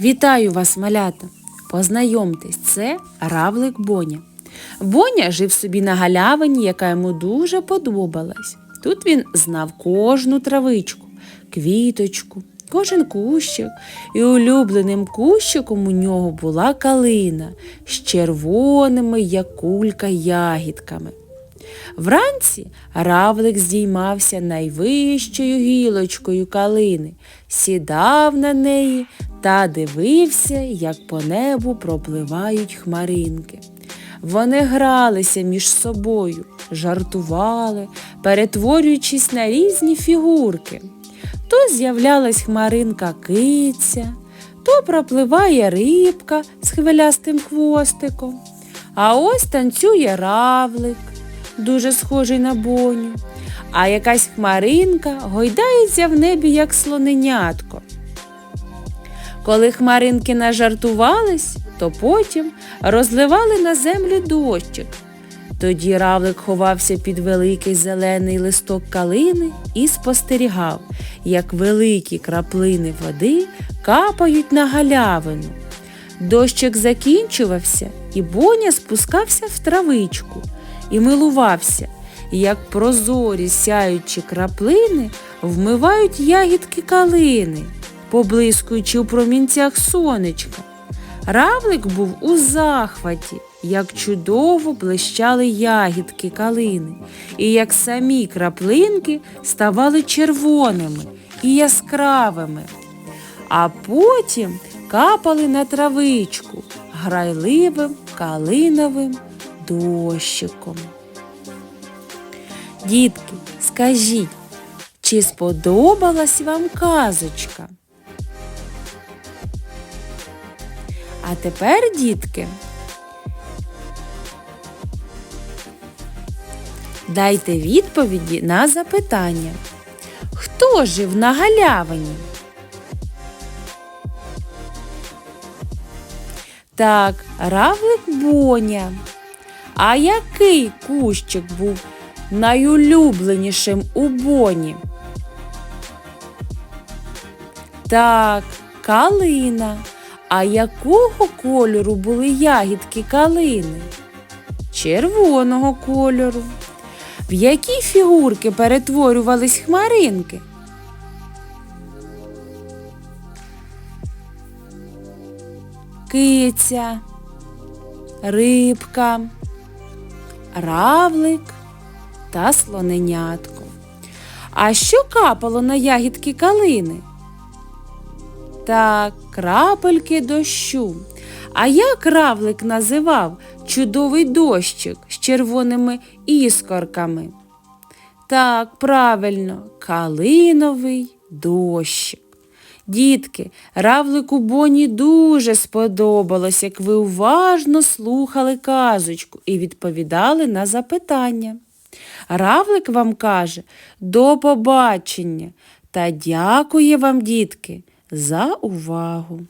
Вітаю вас, малята! Познайомтесь, це равлик Боня. Боня жив собі на галявині, яка йому дуже подобалась. Тут він знав кожну травичку, квіточку, кожен кущик, і улюбленим кущиком у нього була калина з червоними, як кулька, ягідками. Вранці равлик здіймався найвищою гілочкою калини, сідав на неї та дивився, як по небу пропливають хмаринки. Вони гралися між собою, жартували, перетворюючись на різні фігурки. То з'являлась хмаринка киця, то пропливає рибка з хвилястим хвостиком. А ось танцює равлик, дуже схожий на боню, а якась хмаринка гойдається в небі, як слоненятко. Коли хмаринки нажартувались, то потім розливали на землю дощик. Тоді равлик ховався під великий зелений листок калини і спостерігав, як великі краплини води капають на галявину. Дощик закінчувався, і Боня спускався в травичку і милувався, як прозорі сяючі краплини вмивають ягідки калини, поблискуючи у промінцях сонечка. Равлик був у захваті, як чудово блищали ягідки калини, і як самі краплинки ставали червоними і яскравими, а потім капали на травичку грайливим калиновим дощиком. Дітки, скажіть, чи сподобалась вам казочка? А тепер, дітки, дайте відповіді на запитання. Хто жив на галявині? Так, равлик Боня. А який кущик був найулюбленішим у Боні? Так, калина. А якого кольору були ягідки калини? Червоного кольору. В які фігурки перетворювались хмаринки? Киця, рибка, равлик та слоненятко. А що капало на ягідки калини? Так, крапельки дощу. А як равлик називав чудовий дощик з червоними іскорками? Так, правильно, калиновий дощик. Дітки, равлику Боні дуже сподобалось, як ви уважно слухали казочку і відповідали на запитання. Равлик вам каже до побачення та дякує вам, дітки, за увагу.